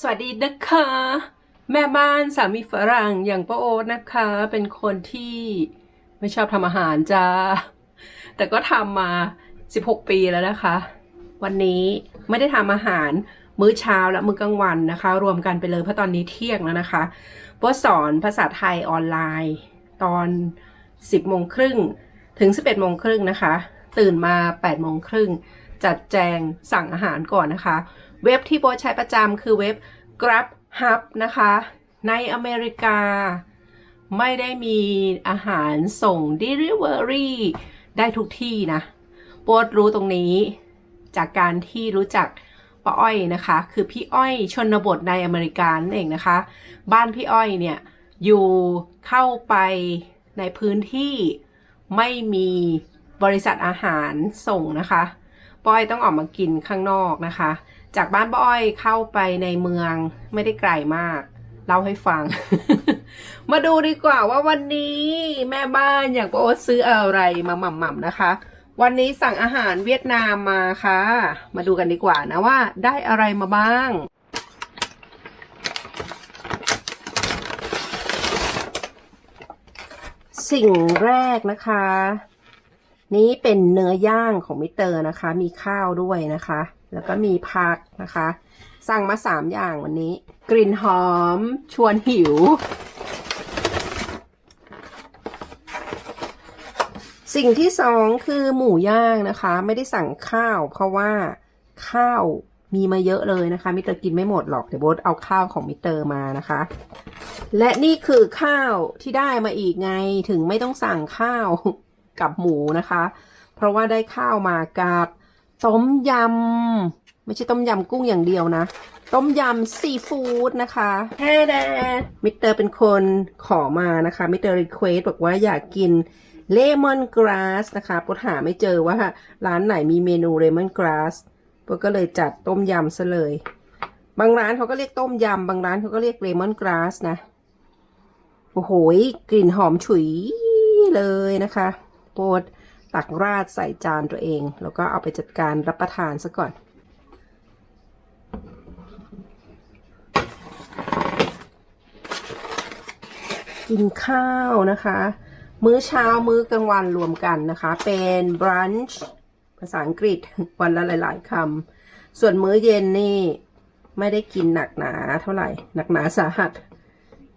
สวัสดีนะคะ แม่บ้านสามีฝรั่งอย่างป้าโอ๊ตนะคะ เป็นคนที่ไม่ชอบทำอาหารจ้า แต่ก็ทำมา 16 ปีแล้วนะคะ วันนี้ไม่ได้ทำอาหารมื้อเช้าและมื้อกลางวันนะคะ รวมกันไปเลยเพราะตอนนี้เที่ยงแล้วนะคะป้าสอนภาษาไทยออนไลน์ ตอน 10โมงครึ่งถึง 11โมงครึ่งนะคะ ตื่นมา8โมงครึ่งจัดแจงสั่งอาหารก่อนนะคะ เว็บที่โบใช้ประจำคือเว็บ Grab Hub นะคะ ในอเมริกา ไม่ได้มีอาหารส่ง Delivery ได้ทุกที่นะโบทรู้ตรงนี้จากการที่รู้จักป้าอ้อยนะคะ คือพี่อ้อยชนบทในอเมริกานั่นเองนะคะ บ้านพี่อ้อยเนี่ยอยู่เข้าไปในพื้นที่ไม่มี บริษัทอาหารส่งนะคะป้อยต้องออกมากินข้างนอกนะคะ จากบ้านป้าอ้อยเข้าไปในเมืองไม่ได้ไกลมากเล่าให้ฟัง มาดูดีกว่าว่าวันนี้แม่บ้านอย่างป้าโอ๊ตซื้ออะไรมาหม่ำๆนะคะ วันนี้สั่งอาหารเวียดนามมาค่ะ มาดูกันดีกว่านะว่าได้อะไรมาบ้างสิ่งแรกนะคะ นี้เป็นเนื้อย่างของมิเตอร์นะคะ มีข้าวด้วยนะคะ แล้วก็มีผักนะคะ สั่งมาสามอย่างวันนี้ กลิ่นหอม ชวนหิว สิ่งที่สองคือหมูย่างนะคะ ไม่ได้สั่งข้าว เพราะว่าข้าวมีมาเยอะเลยนะคะ มิเตอร์กินไม่หมดหรอก เดี๋ยวโบทเอาข้าวของมิเตอร์มานะคะ และนี่คือข้าวที่ได้มาอีกไง ถึงไม่ต้องสั่งข้าว กับหมูนะคะ เพราะว่าได้ข้าวมากับต้มยำไม่ใช่ต้มยำกุ้งอย่างเดียวนะ ต้มยำซีฟู้ดนะคะแฮ่แดมิสเตอร์เป็นคนขอมานะคะมิสเตอร์รีเควสบอกว่าอยากกินเลมอนกราสนะคะปดหาไม่เจอว่าร้านไหนมีเมนูเลมอนกราสปดก็เลยจัดต้มยำซะเลย บางร้านเขาก็เรียกต้มยำ บางร้านเขาก็เรียกเลมอนกราสนะ โอ้โห กลิ่นหอมฉุยเลยนะคะ โปรดตักราดใส่จานตัวเอง แล้วก็เอาไปจัดการรับประทานซะก่อน กินข้าวนะคะ มื้อเช้ามื้อกลางวันรวมกันนะคะ เป็น brunch ภาษาอังกฤษวันละหลาย ๆคำส่วนมื้อเย็นนี่ไม่ได้กินหนักหนาเท่าไหร่ หนักหนาสาหัส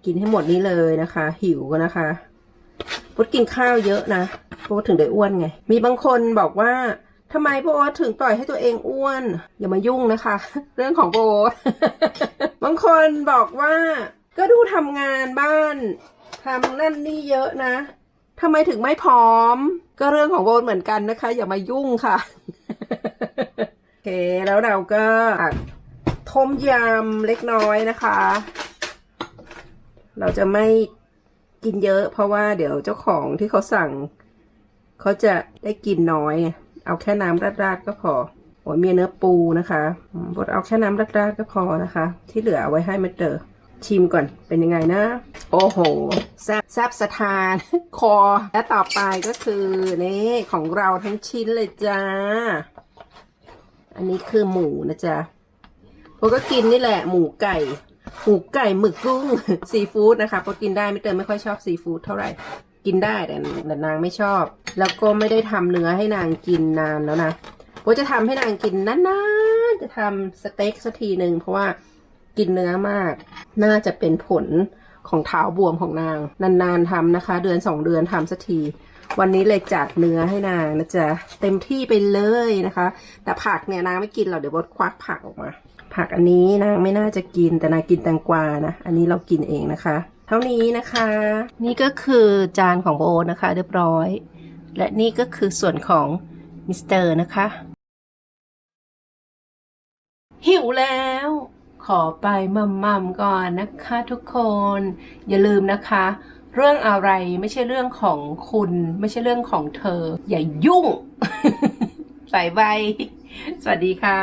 กินให้หมดนี้เลยนะคะ หิวก็นะคะพุดกินข้าวเยอะนะ โพดถึงได้อ้วนไง มีบางคนบอกว่าทำไมโพดถึงปล่อยให้ตัวเองอ้วน อย่ามายุ่งนะคะ เรื่องของโพดบางคนบอกว่า ก็ดูทำงานบ้านทำนั่นนี่เยอะนะทำไมถึงไม่พร้อม ก็เรื่องของโบนเหมือนกันนะคะ อย่ามายุ่งค่ะโอเคแล้วเราก็ต้มยำเล็กน้อยนะคะ เราจะไม่กินเยอะเพราะว่าเดี๋ยวเจ้าของที่เขาสั่ง เขาจะได้กินน้อยเอาแค่น้ำราดๆก็พอโอ้ยมีเนื้อปูนะคะบดเอาแค่น้ำราดๆก็พอนะคะ ที่เหลือเอาไว้ให้มาเตอร์ชิมก่อนเป็นยังไงนะ โอ้โห แซบแซบสถาน คอ และต่อไปก็คือนี่ของเราทั้งชิ้นเลยจ้า อันนี้คือหมูนะจ๊ะพวกก็กินนี่แหละ หมูไก่ หมูไก่หมึกกุ้งซีฟู้ดนะคะพอกินได้ไม่เติมไม่ค่อยชอบซีฟู้ดเท่าไหร่ กินได้แต่แต่นางไม่ชอบ แล้วก็ไม่ได้ทำเนื้อให้นางกินนานแล้วนะโบจะทำให้นางกินนานๆจะทำสเต็กสักทีหนึ่งเพราะว่ากินเนื้อมาก น่าจะเป็นผลของเท้าบวมของนาง นานๆทำนะคะ เดือนสองเดือนทำสักที วันนี้เลยจัดเนื้อให้นางนะจ๊ะเต็มที่ไปเลยนะคะ แต่ผักเนี่ยนางไม่กินหรอกเดี๋ยวบดควักผักออกมา ผักอันนี้นางไม่น่าจะกินแต่นางกินแตงกวานะ อันนี้เรากินเองนะคะ เท่านี้นะคะ นี่ก็คือจานของโบนะคะ เรียบร้อย และนี่ก็คือส่วนของมิสเตอร์นะคะหิวแล้ว ขอไปมัมมัมก่อนนะคะทุกคน อย่าลืมนะคะ เรื่องอะไรไม่ใช่เรื่องของคุณ ไม่ใช่เรื่องของเธอ อย่ายุ่งใส่ใบ สวัสดีค่ะ